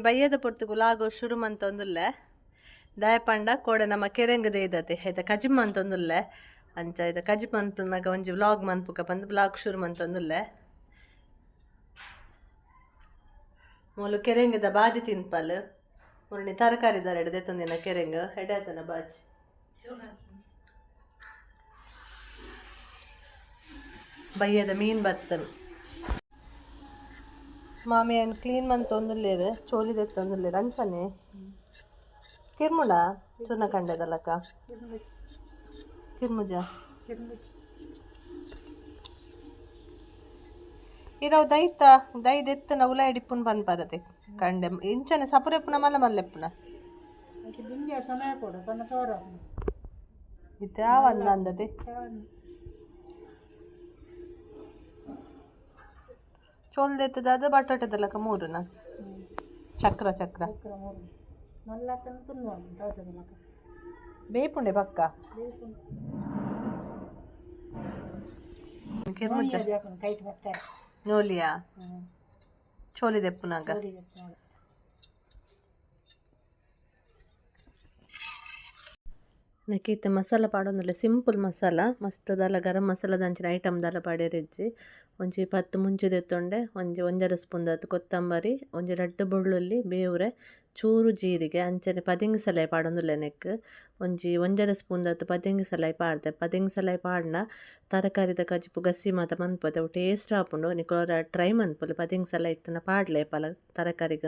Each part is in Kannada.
ಬಯ್ಯದ ಪೊರ್ತು ಗುಲಾಗು ಶುರು ಮಂತೊಂದುಲ್ಲೆ ದಯಪಂಡ ಕೋಡೆ ನಮ್ಮ ಕೆರೆಂಗದ ದೇದತೆ ಐತ ಕಜಿಮ್ ಮಂತೊಂದುಲ್ಲೆ ಅಂಚ ಐತ ಕಜಿಮ್ ಮನ್ಪುನಾಗ ಒಂಜಿ ವ್ಲಾಗ್ ಮನ್ಪುಕ ಬಂದು ವ್ಲಾಗ್ ಶುರು ಮಂತೊಂದುಲ್ಲೆ ಮೂಲು ಕೆರೆಂಗದ ಬಾಜಿ ತಿನ್ಪಲ್. ಮೂರನೇ ತರಕಾರಿ ದಾರ ಹಿಡಿದೆ ತೊಂದಿನ ಕೆರೆಂಗ. ಹೆಡತನ ಬಾಜಿ. ಬಯ್ಯದ ಮೀನ್ ಬತ್ತನು ಮಾಮಿ ಏನು ಕ್ಲೀನ್ ಮಂತ್ ತೊಂದುಲ್ಲೇರು ಚೋಲಿದೆ ತೊಂದುಲ್ಲೇರು ಅಂಚನೆ. ಕಿರ್ಮುಡ ಚೂರ್ಣ ಕಂಡದಲ್ಲಕ್ಕ ಕಿರ್ಮುಜ. ಇರವು ದೈತ ದೈದ ಎತ್ತನ ಉಲ ಹಿಡಿಪುನ್ ಬಂದ್ ಬರತೆ ಕಂಡೆ ಇಂಚನೆ ಸಪುರೆಪ್ಪುನ ಮಲ್ಲ ಮಲ್ಲೆಪ್ಪುನ ಇದ್ಯಾವನ್ನ ಅಂದದೆ ಚೋಲ್ದೆತ್ತದ ಬಟಾಟದಲ್ಲಕ ಮೂರುನ? ಚಕ್ರ ಚಕ್ರ. ಬೇಪುಂಡೆ ಪಕ್ಕ? ನೋಲಿಯಾ ನೋಲಿಯಾ ದೆಪ್ಪುನಾಗ ನಕೀತ ಮಸಾಲ ಪಾಡೊಂದಲ್ಲ ಸಿಂಪಲ್ ಮಸಾಲ ಮಸ್ತ್ ದಾಲ ಗರಂ ಮಸಾಲ ದಂಚಿನ ಐಟಮ್ ದಾಲ ಪಾಡ್ಯರಿಜ್ಜಿ. ಒಂಜಿ ಪತ್ತು ಮುಂಚೆ ತೊಂಡೆ ಒಂಜಿ ಒಂಜರ ಸ್ಪೂನ್ ದತ್ತು ಕೊತ್ತಂಬರಿ, ಒಂಜಿ ರಡ್ಡ್ ಬೊಳ್ಳುಲ್ಲಿ ಬೇವ್ರೆ, ಚೂರು ಜೀರಿಗೆ, ಅಂಚನೆ ಪದಿಂಗ್ ಸಲೈ ಪಾಡೊಂದುಲ್ಲೆ ನೆಕ್. ಒಂಜಿ ಒಂಜರ ಸ್ಪೂನ್ ದತ್ತು ಪದಿಂಗ್ ಸಲೈ ಪಾಡ್ದೆ. ಪದಿಂಗ್ ಸಲೈ ಪಾಡ್ನ ತರಕಾರಿದ ಕಜಿಪು ಗಸಿ ಮಾತ ಮನ್ಪದೆ. ಅವು ಟೇಸ್ಟ್ ಆಪುಂಡು ನಿಕುಲರ ಟ್ರೈ ಮನ್ಪೊಲಿ ಪದಿಂಗ್ ಸಲ ಇತ್ತನ ಪಾಡ್ಲೆ ಪಲ ತರಕಾರಿಗ,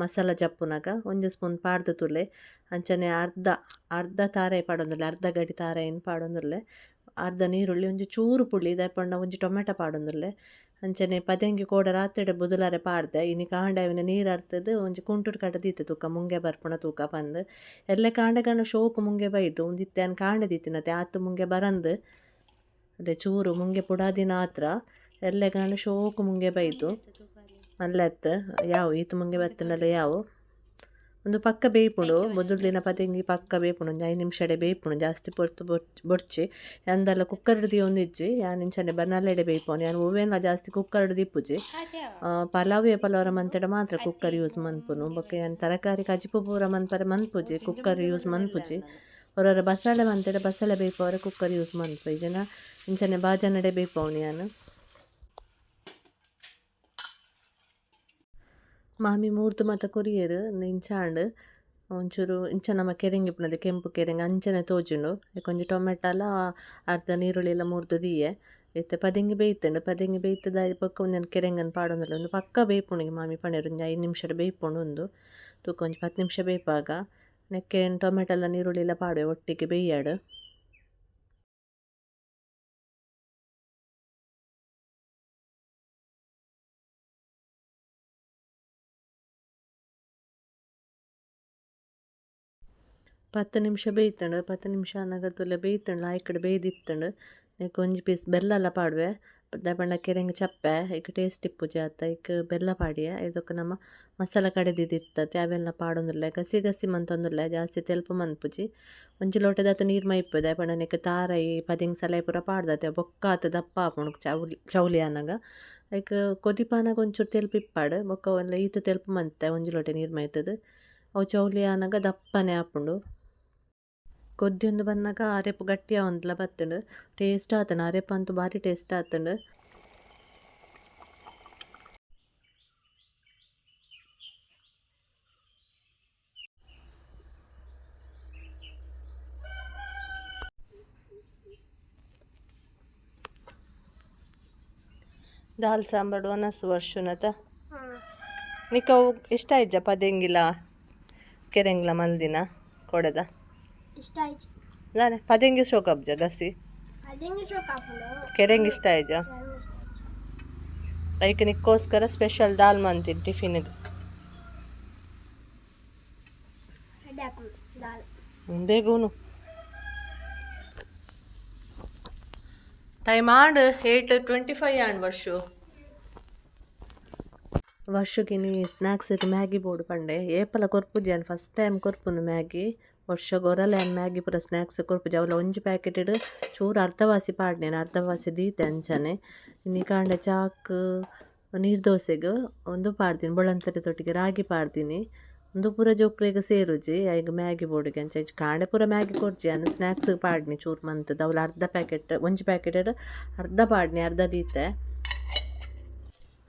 ಮಸಾಲ ಜಪ್ಪುನಾಗ. ಒಂಜಿ ಸ್ಪೂನ್ ಪಾಡ್ದು ತುಲೆ ಅಂಚನೆ ಅರ್ಧ ಅರ್ಧ ತಾರೆ ಪಾಡೊಂದುಲ್ಲೆ. ಅರ್ಧ ಗಡಿ ತಾರೆಯಿನ್ ಪಾಡೊಂದುಲ್ಲೆ. ಅರ್ಧ ನೀರುಳ್ಳಿ ಒಂಜಿ ಚೂರು ಪುಳಿ ದಾಯಪಂಡ ಒಂಜಿ ಟೊಮೆಟೊ ಪಾಡೊಂದುಲ್ಲೆ ಅಂಚನೆ ಪದೆಂಗೆ ಕೋಡ ರಾತ್ರಿಡೆ ಬುದುಲಾರೆ ಪಾಡ್ದೆ, ಇನಿ ಕಾಂಡವಿನ ನೀರು ಅರ್ತದು ಒಂಜಿ ಕುಂಟುಡು ಕಟ್ಟ ದೀತೆ ತೂಕ, ಮುಂಗೆ ಬರ್ಪಣ ತೂಕ ಪಂದ್. ಎಲ್ಲೆ ಕಾಂಡಗಣ ಶೋಕು ಮುಂಗೆ ಬೈದು ಒಂಜಿ ಇತ್ತೆನ್ ಕಾಂಡ ದೀತಿನತೆ ಆತು ಮುಂಗೆ ಬರಂದ್. ಅದೇ ಚೂರು ಮುಂಗೆ ಪುಡಾದಿನ ಆತ್ರ, ಎಲ್ಲೆ ಕಾಂಡ ಶೋಕು ಮುಂಗೆ ಬೈದು. ಮಲ್ಲೆತ್ ಯಾವು, ಈತ ಮುಂಗೆ ಬತ್ತನಲ್ಲ ಯಾವು? ಒಂದು ಪಕ್ಕ ಬೇಯ್ಪುಂಡು ಮೊದಲು ದಿನ ಪತಂಗಿ ಪಕ್ಕ ಬೇಯ್ಪುಂಡು ಒಂಜಿ ಐದು ನಿಮಿಷಡೆ ಬೇಯ್ಪುಂಡು ಜಾಸ್ತಿ ಪೊರ್ತು ಬೊರ್ಚ್ ಬೊಡ್ಚಿ ಅಂದಲ್ಲ ಕುಕ್ಕರ್ ಹಿಡ್ದು ಒಂದಿಜ್ಜಿ ಯಾನ್ ಇಂಚನೆ ಬನ್ನಲ್ಲೆಡೆ ಬೇಯ್ಪೋನು ಯಾನ್ ಓವೆನ್ಲ ಜಾಸ್ತಿ ಕುಕ್ಕರ್ ಹಿಡ್ದು ಪಲಾವ್ ಪಲಾವೇ ಪಲಾವರ ಮಂತೆಡ ಮಾತ್ರ ಕುಕ್ಕರ್ ಯೂಸ್ ಮನ್ಪುನು. ಬೊಕ್ಕ ಯಾನ್ ತರಕಾರಿ ಕಜಿಪು ಪೂರ ಮನ್ಪರೆ ಮನ್ಪುಜಿ ಕುಕ್ಕರ್ ಯೂಸ್ ಮನ್ಪುಜಿ. ಹೊರರ ಬಸಳೆ ಮಂತೆಡ ಬಸಳೆ ಬೇಯ್ಪವರೆ ಕುಕ್ಕರ್ ಯೂಸ್ ಮನ್ಪು. ಈ ಜನ ಇಂಚನೆ ಬಾಜನಡೆ ಬೇಯ್ಪವನು ಯಾನ್. ಮಾಮಿ ಮೂರ್ತು ಮಾತ ಕೊರಿಯರ್ ಇಂಚಾಂಡ್ ಒಂಚೂರು ಇಂಚ ನಮ ಕೆರೆಂಗ್ ಇಪ್ಪುನದ, ಕೆಂಪು ಕೆರೆಂಗ್ ಅಂಚನೆ ತೋಜುಂಡು. ಕೊಂಚ ಟೊಮೆಟೊಲ ಅರ್ಧ ನೀರುಳ್ಳಿ ಎಲ್ಲ ಮುರ್ದು ದೀಯೆ. ಇತ್ತೆ ಪದಿಂಗಿ ಬೇಯ್ತುಂಡು, ಪದಿಂಗಿ ಬೇಯ್ತದ ಬೊಕ್ಕ ಒಂಜಿ ಕೆರೆಂಗನ್ ಪಾಡೊಂದಲ್ಲ, ಒಂದು ಪಕ್ಕ ಬೇಯ್ಪುಣಿಗೆ ಮಾಮಿ ಪಂಡೆರ್ ಒಂಜಿ ಐದು ನಿಮಿಷಡ್ ಬೇಯ್ಪುಂಡು ಉಂದು ತೂಕ ಒಂಜಿ ಹತ್ತು ನಿಮಿಷ ಬೇಯ್ಪಾಗ ನೆಕ್ಕೆ ಟೊಮೆಟೊ ಎಲ್ಲ ನೀರುಳ್ಳಿ ಎಲ್ಲ ಪಾಡುವೆ, ಒಟ್ಟಿಗೆ ಬೇಯ್ಯಾಡ್. ಪತ್ತು ನಿಮಿಷ ಬೇಯ್ತಂಡು ಪತ್ತು ನಿಮಿಷ ಅನ್ನಗ ಬೇಯ್ತಂಡು ಆ ಕಡೆ ಬೇಯ್ದಿತ್ತಂಡು ನೆಕ್ ಒಂಜಿ ಪೀಸ್ ಬೆಲ್ಲ ಎಲ್ಲ ಪಾಡ್ವೆ ದಾಯಪಂಡ ಕೆರೆಂಗ್ ಚಪ್ಪೆ ಈಗ ಟೇಸ್ಟ್ ಇಪ್ಪುಜಿ ಆತ ಈಗ ಬೆಲ್ಲ ಪಾಡಿಯೆ ಇದಕ್ಕೆ ನಮ್ಮ ಮಸಾಲ ಕಡೆದಿದ್ದಿತ್ತತೆ ಅವೆಲ್ಲ ಪಾಡೊಂದುಲ್ಲೆ ಗಸಿ ಗಸಿ ಮಂತೊಂದುಲ್ಲೆ ಜಾಸ್ತಿ ತೆಲ್ಪ ಮನ್ಪುಜಿ ಒಂಜಿ ಲೋಟದಾತ ನೀರು ಮೈಪು ದಾಯಪಂಡ ನೆಕ್ ತಾರೈ ಪದಿಂಗ್ ಸಲಹೆ ಪೂರ ಪಾಡ್ದತೆ ಬೊಕ್ಕ ಆತ ದಪ್ಪ ಆಪುಂಡು ಚೌಲಿ ಚೌಲಿ ಅನ್ನಾಗ ಐಕ್ ಕೊದಿಪಾನಾಗ ಒಂಚೂರು ತೆಲ್ಪ ಇಪ್ಪಾಡು ಬೊಕ್ಕ ಒಂದು ಈತ ತೆಲ್ಪ ಮಂತೆ ಒಂಜಿ ಲೋಟ ನೀರು ಮೈತದು ಅವು ಚೌಲಿ ಅನ್ನಾಗ ದಪ್ಪನೆ ಆಪುಂಡು ಕೊದ್ದಿಯೊಂದು ಬಂದಾಗ ಅರೆಪು ಗಟ್ಟಿ ಆವೊಂದುಲ ಬತ್ತುಂಡು ಟೇಸ್ಟ್ ಆತುಂಡು ಅರೆಪು ಅಂತೂ ಭಾರಿ ಟೇಸ್ಟ್ ಆತುಂಡು ದಾಲ್ ಸಾಂಬಾರು ಒನಸ್ ವರ್ಷನತ ನಿಕ್ಕವು ಇಷ್ಟ ಐಜ್ಜ ಪದೆಂಗಿಲ್ಲ ಕೆರೆಂಗ್ಲ ಮಲ್ದಿನ ಕೊಡದ ಇಷ್ಟ ಆಯ್ತು. ನಾನು ಪದೆಂಗಿ ಶೋಕ ಅಬ್ಜ ದಸಿ ಕೆರೆಂಗ್ ಇಷ್ಟ ಆಯ್ತಾ? ಲೈಕ್ ನಿಕ್ಕೋಸ್ಕರ ಸ್ಪೆಷಲ್ ದಾಲ್ ಮಂತೀನಿ ಟಿಫಿನ್ಗೆ ಬೇಗೂನು. Time and eight twenty five and Varshu. ವರ್ಷಕ್ಕಿನಿ ಸ್ನ್ಯಾಕ್ಸ್ ಮ್ಯಾಗಿ ಬೋರ್ಡ್ ಪಂಡೆ. ಏಪಲ ಕೊರ್ಪುಜಿ ಅನ್ ಫಸ್ಟ್ ಟೈಮ್ ಕೊರ್ಪುನು ಮ್ಯಾಗಿ. ವರ್ಷ ಗೊರಲೆ ಅನ್ ಮ್ಯಾಗಿ ಪೂರ ಸ್ನ್ಯಾಕ್ಸ್ ಕೊರ್ಪುಜ ಅವಲ ಒಂಜಿ ಪ್ಯಾಕೆಟ್ ಇಡು. ಚೂರು ಅರ್ಧವಾಸಿ ಪಾಡ್ನೇನು. ಅರ್ಧವಾಸಿ ದೀತೆ ಅಂಚನೆ. ಇನ್ನಿ ಕಾಂಡ ಚಾಕ್, ನೀರು ದೋಸೆಗ್ ಒಂದು ಪಾಡ್ದಿನಿ ಬೊಳಂತರೆ ತೊಟ್ಟಿಗೆ ರಾಗಿ ಪಾಡ್ದಿನಿ ಉಂದು ಪೂರ ಜೋಕ್ಲೆಗ್ ಸೇರುಜಿ. ಐಕ್ ಮ್ಯಾಗಿ ಬೋಡಿಗೆ ಅಂಚ. ಕಾಂಡೆ ಪೂರ ಮ್ಯಾಗಿ ಕೊರ್ಜಿ ಅಂದ್ ಸ್ನ್ಯಾಕ್ಸ್ ಪಾಡ್ನಿ ಚೂರು ಮಂತುದು ಅವ್ಲು ಅರ್ಧ ಪ್ಯಾಕೆಟ್ ಒಂಜಿ ಪ್ಯಾಕೆಟ್ ಅರ್ಧ ಪಾಡ್ನಿ, ಅರ್ಧ ದೀತೆ.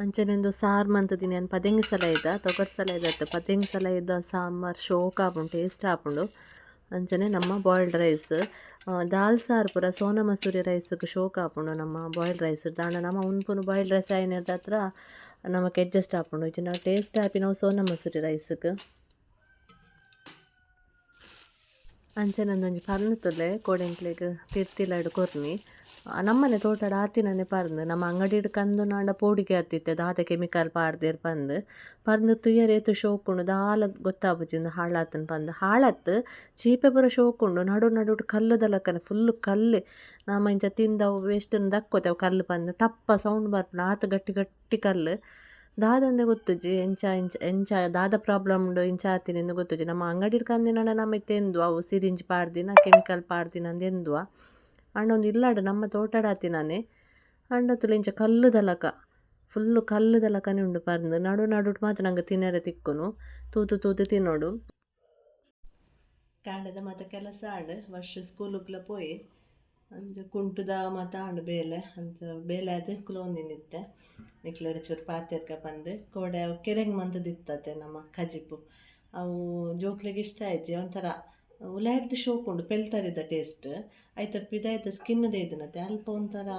ಅಂಚನೆಂದು ಸಾರು ಮಂತದಿನಿ ಅನ್ ಪದೆಂಗ್ ಸಲ ಇದ್ದ ತೊಗರ್ ಸಲ ಇದ್ದ ಪದೆಂಗ್ ಸಲ ಇದ್ದ ಸಾಂಬಾರ್ ಶೋಕ್ ಆಪುಂಡು ಟೇಸ್ಟ್ ಆಪುಂಡು. ಅಂಚನೆ ನಮ್ಮ ಬಾಯ್ಲ್ಡ್ ರೈಸ್ ದಾಲ್ ಸಾರು ಪೂರ ಸೋನಾ ಮಸೂರಿ ರೈಸ್ಗೆ ಶೋಕ್ ಆಪುಂಡು ನಮ್ಮ ಬಾಯ್ಲ್ಡ್ ರೈಸ್ ದಾಂಡ ನಮ್ಮ ಉನ್ಪುನು ಬಾಯ್ಲ್ಡ್ ರೈಸ್ ಆಯ್ನ ಹತ್ರ ನಮಗೆ ಅಡ್ಜಸ್ಟ್ ಆಪುಂಡು. ನಾವು ಟೇಸ್ಟ್ ಆಪಿ ನಾವು ಸೋನಾ ಮಸೂರಿ ರೈಸ್ಗ್ ಅಂಚನಂದೊಂಜಿ ಪರ್ನುತುಲೆ ಕೋಡೆಂಕ್ಲೆಗ್ ತಿರ್ತಿಲಡ್ ಕೊರ್ನಿ. ನಮ್ಮನೆ ತೋಟಡ್ ಆತಿನನೆ ಪರ್ಂದ್ ನಮ್ಮ ಅಂಗಡಿಡ್ ಕಂದು ನಾಂಡ ಪೋಡಿಗೆ ಆತಿತ್ತೆ, ದಾದ ಕೆಮಿಕಲ್ ಪಾರ್ದೆರ್ ಪಂದ್. ಪರ್ಂದ್ ತುಯ್ಯರ್ ಏತು ಶೋಕುಂಡು, ದಾಲ ಗೊತ್ತಾಪುಜಿಂದು ಹಾಳಾತನ್ ಪಂದ್. ಹಾಳತ್ ಚೀಪೆ ಪೂರ ಶೋಕುಂಡು, ನಡು ನಡುಟ್ ಕಲ್ಲುದಲಕ್ಕನೆ ಫುಲ್ಲು ಕಲ್ಲೆ. ನಮ್ಮ ಇಂಚ ತಿಂದವು ವೇಸ್ಟನ್ನು ದಕ್ಕೋತೆ ಅವು ಕಲ್ಲು ಪಂದ್. ಟಪ್ಪ ಸೌಂಡ್ ಬರ್ಪುಂಡು, ಆತ ಗಟ್ಟಿ ಗಟ್ಟಿ ಕಲ್ಲು. ದಾದಂದೆ ಗೊತ್ತುಜಿ? ಎಂಚ ಇಂಚ ಎಂಚ ದಾದ ಪ್ರಾಬ್ಲಮ್ ಉಂಡು ಇಂಚ ಆತಿನೆಂದು ಗೊತ್ತುಜಿ? ನಮ್ಮ ಅಂಗಡಿ ಕಂದಿನ ನಮ್ಮ ತೆಂದು ಅವು ಸಿರಿಂಜ್ ಪಾಡ್ದಿನ, ಕೆಮಿಕಲ್ ಪಾಡ್ದಿನ ಅಂದೆಂದುವ ಅಂಡೊಂದು ಇಲ್ಲಾಡು, ನಮ್ಮ ತೋಟಡ ನಾನೇ ಅಂಡತ್ತುಲ ಇಂಚ ಕಲ್ಲು ದಲಕ, ಫುಲ್ಲು ಕಲ್ಲು ದಲಕನೇ ಉಂಡು ಪರ್ದು. ನಡು ನಡುಟ್ ಮಾತ್ರ ನಂಗೆ ತಿನ್ನರೆ ತಿಕ್ಕುನು. ತೂತು ತೂತು ತಿನ್ನೋಡು. ಕಾಂಡದ ಮಾತ ಕೆಲಸ ಆಡು. ವರ್ಷ ಸ್ಕೂಲುಗ್ಲ ಪೋಯಿ. ಅಂಚ ಕುಂಟುದ, ಮಾತ ಆಂಡ್ ಬೇಲೆ ಅಂಚ ಬೇಲೆ ಅದು ಕುಲೊಂದಿನಿತ್ತೆ ನಿಕ್ಲರ ಚೂರು ಪಾತೆರ್ಕ ಬಂದು ಕೋಡೆ ಕೆರೆಂಗ್ ಮಂತದಿತ್ತತೆ ನಮ್ಮ ಕಜಿಪು ಅವು ಜೋಕ್ಲಿಗೆ ಇಷ್ಟ ಆಯ್ತು, ಒಂಥರ ಉಲಾಡ್ದು ಶೋಕ್ ಉಂಡು ಪೆಲ್ತರಿದ ಟೇಸ್ಟ್ ಐತ ಪಿದಾಯ್ತ ಸ್ಕಿನ್ದ ಇದನತೆ, ಅಲ್ಪ ಒಂಥರ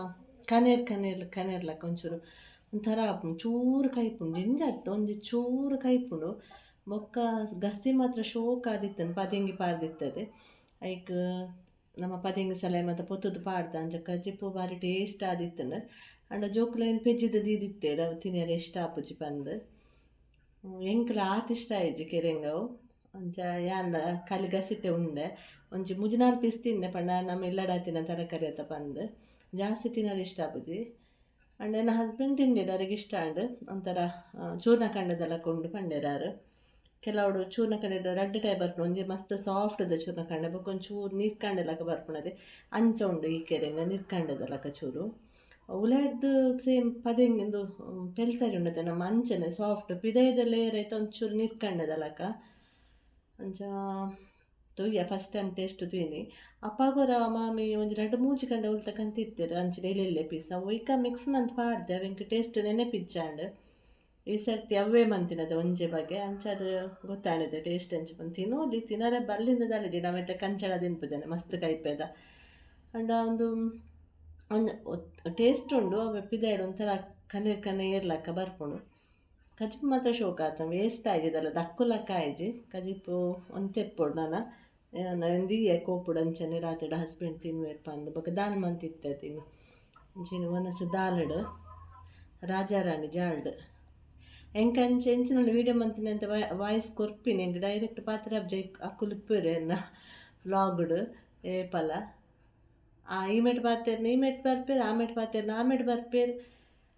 ಕನೇರ್ ಕನೇರ್ ಕನೇರ್ಲಕ್ಕ ಒಂಚೂರು, ಒಂಥರ ಚೂರು ಕೈಪುಂಡು ಜಿಂಜಾತ್ ಒಂಜಿ ಚೂರು ಕೈಪುಂಡು. ಬೊಕ್ಕ ಗಸಿ ಮಾತ್ರ ಶೋಕ್ ಆದಿತ್ತನು ಪದಿಂಗಿ ಪಾರ್ದಿತ್ತದೆ ಐಕ್ ನಮ್ಮ ಪದಿಂಗ್ ಸಲ ಮತ್ತು ಪೊತ್ತುದು ಪಾಡ್ದ ಅಂಜಕ್ಕ ಜಿಪ್ಪು ಬಾರಿ ಟೇಸ್ಟ್ ಆದಿತ್ತು ಅಂಡ ಜೋಕ್ಲೆನ್ ಪೆಜ್ಜಿದ ದೀದಿತ್ತೆ ಅವು ತಿನ್ನರೆ ಇಷ್ಟ ಆಪುಜಿ ಪಂದ್. ಎಂಕ್ಲ ಆತಿಷ್ಟ ಇಷ್ಟ ಕೆರೆಂಗವು. ಅಂಚ ಯಾಂದ ಖಾಲಿ ಗಸಿಟ್ಟೆ ಉಂಡೆ. ಒಂಜಿ ಮುಜುನಾಲ್ ಪೀಸ್ ತಿನ್ನೆ ಪಂಡ ನಮ್ಮ ಇಲ್ಲಡಾತಿನ ತರಕಾರಿ ಅತ್ತ ಪಂದ್. ಜಾಸ್ತಿ ತಿನ್ನರೆ ಇಷ್ಟ ಆಪುಜಿ. ಅಂಡ್ ನನ್ನ ಹಸ್ಬೆಂಡ್ ಅವ್ರಿಗೆ ಇಷ್ಟ ಅಂಡ್ ಒಂಥರ ಚೂರ್ಣ ಕಂಡದೆಲ್ಲ ಕೊಂಡು ಪಂಡೆರಾರು. ಕೆಲವುಡು ಚೂರ್ಣ ಕಂಡ ರಡ್ಡ್ ಟೈಪ್ ಬರ್ಪುಂಡು ಒಂಜಿ ಮಸ್ತ್ ಸಾಫ್ಟ್ದ ಚೂರ್ಣ ಕಂಡೆ ಬೊಕ್ಕ ಒಂಚೂರು ನೀರು ಲಕ ಬರ್ಪುಣದೆ ಅಂಚ ಉಂಡು ಈ ಕೆರೆಂಗ ನೀರ್ಕಂಡದ ಲಕ ಚೂರು. ಉಲಾಡ್ದು ಸೇಮ್ ಪದೆಂಗಿಂದು ಪೆಲ್ತರಿ ಉಂಡತೆ ನಮ್ಮ ಅಂಚನೆ ಸಾಫ್ಟ್ ಪಿದಯದ ಲೇಯರ್ ಐತೆ ಒಂಚೂರು ನೀರ್ಕಂಡದ ಲಕ. ಅಂಚ, ತುಯ್ಯ ಫಸ್ಟ್ ಟೈಮ್ ಟೇಸ್ಟ್ ತುಯ್ನಿ. ಅಪ್ಪಾಗೋರ ಮಾಮಿ ಒಂದು ರಡ್ಡ್ ಮೂಜಿ ಕಂಡ ಉಲ್ತಕ್ಕಂತ ಇರ್ತೀರ ಅಂಚಿನ ಎಲೆಲ್ಲೆ ಪೀಸ್. ಅವು ಈಗ ಮಿಕ್ಸ್ ಮಂತ್ ಪಾಡ್ದೆ, ಅವೆಂಕ್ ಟೇಸ್ಟ್ ನೆನೆಪಿಚ್ಚಾಂಡ್. ಈ ಸರ್ತಿ ಅವೇ ಮಂತಿನದ ಒಂಜೆ ಬಗ್ಗೆ. ಅಂಚ ಅದು ಗೊತ್ತಾಣಿದೆ ಟೇಸ್ಟ್ ಅಂಚೆ ಬಂದು ತಿನ್ನೋಲಿ ತಿನ್ನರೆ ಬಲ್ಲಿಂದ ದಲಿದಿ ನಾವೆತ್ತ ಕಂಚಳ ತಿನ್ಪುದೇನೆ ಮಸ್ತ್ ಕೈಪೇದ. ಅಂಡ್ ಒಂದು ಒಂದು ಟೇಸ್ಟ್ ಉಂಡು. ಅವೆ ಪಿದಾಯ್ಡು ಒಂಥರ ಕನೆ ಕನೆ ಏರ್ಲಕ್ಕ ಬರ್ಪುಂಡು. ಕಜಿಪು ಮಾತ್ರ ಶೋಕ ಆತ. ವೇಸ್ಟ್ ಆಗಿದಲ್ಲ. ದಕ್ಕುಲಕ್ಕ ಆಯ್ಜಿ. ಕಜಿಪು ಒಂದು ತೆಪ್ಪೊಡು ನಾನು. ನಾವೆಂದಿ ಕೋಪುಡು ಅಂಚನೆ ರಾತ್ರಿ ಹಸ್ಬೆಂಡ್ ತಿನ್ವೇರ್ಪ ಅಂದು. ಬಗ್ಗೆ ದಾಲ್ ಮಂತಿತ್ತ ತಿನ್ನು ಒನಸು ದಾಲಡು, ರಾಜಾರಾಣಿ ಜಾಲ್ಡ್ ಎಂಕ ಅಂಚೆ ಎಂಚಿನಲ್ಲಿ ವೀಡಿಯೋ ಮಂತಿನ ಅಂತ ವಾಯ್ಸ್ ಕೊರ್ಪಿನಿ ಎಂಕ್ ಡೈರೆಕ್ಟ್ ಪಾತ್ರ ಅಬ್ಜೈ ಅಕ್ಕುಲಿಪ್ಪುರೆ ಎನ್ನ ವ್ಲಾಗ್ಡ್ ಏಪಲ ಆ ಈಮೆಟ್ ಪಾತೆರ್ನ ಈಮೆಟ್ ಬರ್ಪೇರ್ ಆಮೆಟ್ ಪಾತೆರ್ನ ಆಮೆಟ್ ಬರ್ಪೇರ್.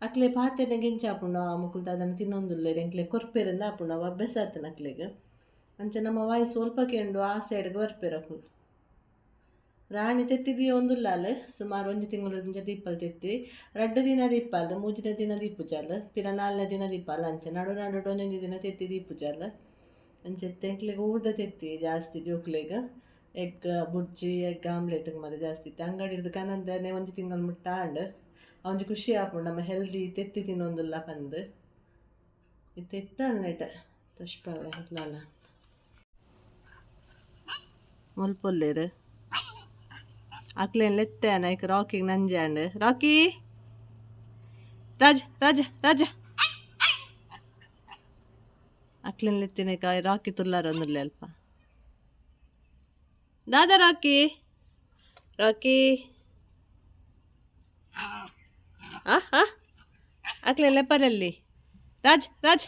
ಅಕ್ಲೆ ಪಾತೆರ್ನ ಗೆಂಚಾಪುಂಡು ಆ ಮುಕುಲ್ದ ಅದನ್ನು ತಿನ್ನೊಂದುಲ್ಲೇರ್ ಎಂಕ್ಲೆ ಕೊರ್ಪೇರಿಂದ ಅವು ಅಭ್ಯಾಸ ಆತನ ಅಕ್ಲೆಗ್. ಅಂಚ ನಮ್ಮ ವಾಯ್ಸ್ ಸ್ವಲ್ಪ ಕೇಂಡು ಆ ಸೈಡ್ಗೆ ಬರ್ಪೇರ್ ಅಕ್ಲು. ರಾಣಿ ತೆತ್ತಿದೀಯ ಒಂದು ಲಾಲ್, ಸುಮಾರು ಒಂದು ತಿಂಗಳು ಇಂಚ ದೀಪಲ್ ತೆತ್ತಿ ರಡ್ಡು ದಿನ ದೀಪಾಲ್, ಮೂಜಿನ ದಿನ ದೀಪುಜಲ್ ಪಿರ ನಾಲ್ನೇ ದಿನ ದೀಪಾಲ್, ಅಂಚೆ ನಡು ನಡು ಒಂದೊಂದು ದಿನ ತೆತ್ತಿ ದೀಪುಜಲ್. ಅಂಚೆ ತೆಂಕ್ಲಿಗೆ ಊರ್ದ ತೆತ್ತಿ ಜಾಸ್ತಿ ಜೋಕ್ಲೆಗ್, ಎಗ್ ಬುಡ್ಜಿ ಎಗ್ ಆಮ್ಲೆಟ್ ಮತ್ತೆ ಜಾಸ್ತಿ ಇತ್ತು. ಅಂಗಡಿ ಹಿಡ್ದು ಕನಂದನೆ ಒಂದು ತಿಂಗಳು ಮುಟ್ಟ ಆಂಡ್ ಅವನಿಗೆ ಖುಷಿ ಆಪುಂಡು, ನಮ್ಮ ಹೆಲ್ದಿ ತೆತ್ತಿ ತಿನ್ನೊಂದಿಲ್ಲ ಪಂದ್. ಇದು ತೆತ್ತ ನೆಟ್ ತುಷ್ಪವೆ ಇಲ್ಲಲ್ಲ ಮುಲ್ಪೊಲ್ಲೇರು. ಅಕ್ಲೇನ್ ಲೆತ್ತೆ ನೈಕ್ ರಾಕಿಗೆ ನಂಜಾಂಡ್ ರಾಕಿ ರಾಜ್ ರಾಜ ರಾಜ ಅಕ್ಲೇನ್ ಈಗ ರಾಕಿ ತುಲ್ಲಾರ ಒಂದುಲ್ಲೆ ಅಲ್ಪ ದಾದಾ ರಾಕಿ ರಾಕಿ ಆ ಆ ಅಕ್ಲೆ ಲೆಪ್ಪರಲ್ಲಿ ರಾಜ್ ರಾಜ್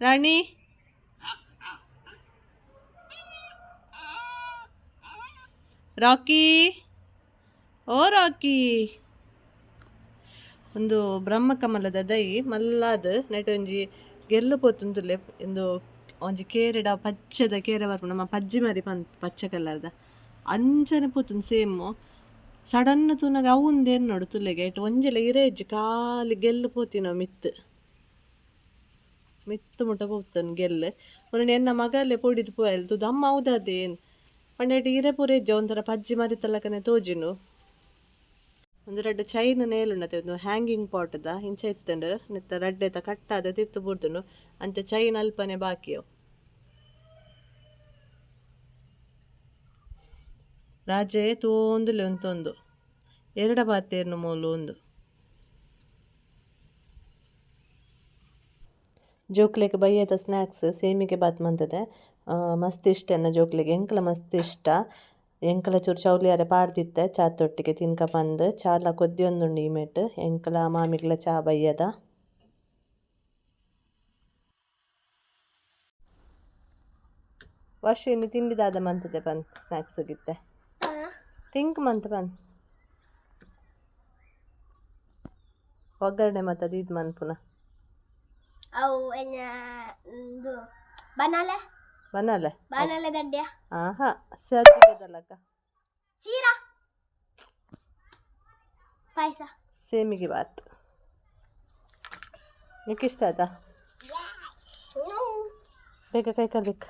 ರಾಣಿ ರಾಕಿ. ಓ ರಾಕಿ. ಒಂದು ಬ್ರಹ್ಮಕಮಲದ ದೈ ಮಲ್ಲಾದ ಒಂಜಿ ಗೆಲ್ಲು ಪೋತುಂದುಲ್ಲೆ ಇಂದು ಒಂಜಿ ಕೇರೆಡ ಪಚ್ಚದ ಕೇರೆ ಬರ್ಪು ನಮ್ಮ ಪಜ್ಜಿ ಮರಿ ಪನ್ ಪಚ್ಚ ಕಲರ್ದ ಅಂಚನೆ ಪೋತುಂದು ಸೇಮ್ ಸಡನ್ ತೂನಗ ಅವಂದೇನು ನೋಡು ತುಲೆಗೆ ಇಟ್ಟು ಒಂಜೆಲ ಇರೇಜ್ ಕಾಲಿ ಗೆಲ್ಲು ಪೋತಿನೋ ಮಿತ್ ಮಿತ್ತು ಮುಟ ಪೋತನ್ ಗೆಲ್ಲು. ಒಂದು ಎನ್ನ ಮಗಲ್ಲೇ ಪೋಡಿದ್ ಪೋಯಲ್ ತುದು ಅಮ್ಮ ಹೌದದೇನು ಇರೆ ಪೂರೇಜ್ಜ ಒಂಥರ ಪಜ್ಜಿ ಮರಿತಲ್ಲಕನೆ ತೋಜಿನು ಒಂದು ರಡ್ಡು ಚೈನ್ ನೇಲುಂಡತೆ ಒಂದು ಹ್ಯಾಂಗಿಂಗ್ ಪಾಟ್ದ ಇಂಚ ಇತ್ತುಂಡು ನೆತ್ತ ರಡ್ಡೆತ ಕಟ್ಟಾದ ತಿರ್ತು ಬುಡ್ದುನು ಅಂತ ಚೈನ್ ಅಲ್ಪನೆ ಬಾಕಿಯವು ರಾಜೇ ತೋಂದುಲೆ ಉಂತೊಂದು. ಎರಡ ಬಾತೇರ್ನು ಮೂಲು ಒಂದು ಜೋಕ್ಲೆಗ್ ಬಯ್ಯದ ಸ್ನ್ಯಾಕ್ಸ್ ಸೇಮಿಗೆ ಬಾತ್ ಮಂತದೆ ಮಸ್ತ್ ಇಷ್ಟ ಎನ್ನ ಜೋಕ್ಲೆಗೆ. ಎಂಕಲ ಮಸ್ತ್ ಇಷ್ಟ ಎಂಕಲ ಚೂರು ಚೌಲಿಯಾರೆ ಪಾಡ್ದಿತ್ತೆ. ಚಾತೊಟ್ಟಿಗೆ ತಿನ್ಕ ಬಂದು. ಚಾಲ ಕೊದ್ದಿಯೊಂದುಂಡು ಮೇಟ್ ಎಂಕಲ ಮಾಮಿಗ್ಲ ಚಾ ಬಯ್ಯದ ವರ್ಷ ಇನ್ನು ತಿಂಡಿದಾದ ಮಂತದೆ ಬನ್ ಸ್ನ್ಯಾಕ್ಸ್ ಗಿತ್ತೆ ತಿಂಕ್ ಮಂತ್ ಬನ್ ಒಗ್ಗರಣೆ ಮತ್ತು ಅದು ಇದು ಮನ್ ಪುನಃ. ಅವು ಎನ್ನ ಇದು ಬನಾಲೆ. ಬನ್ನಲ್ಲ ಬನಾಲೆ ದಡ್ಡ್ಯ. ಆಹಾ ಸಜ್ಜಿಗೆದಲ್ಲಕ್ಕ ಸೀರಾ. ಪಾಯಸ. ಸೇಮಿಗೆ ಬಾತ್. ನಿಕ್ಕೆ ಇಷ್ಟ ಆಯ್ತಾ? ಬೇಗ ಕೈ ಕರ್ಬೇಕು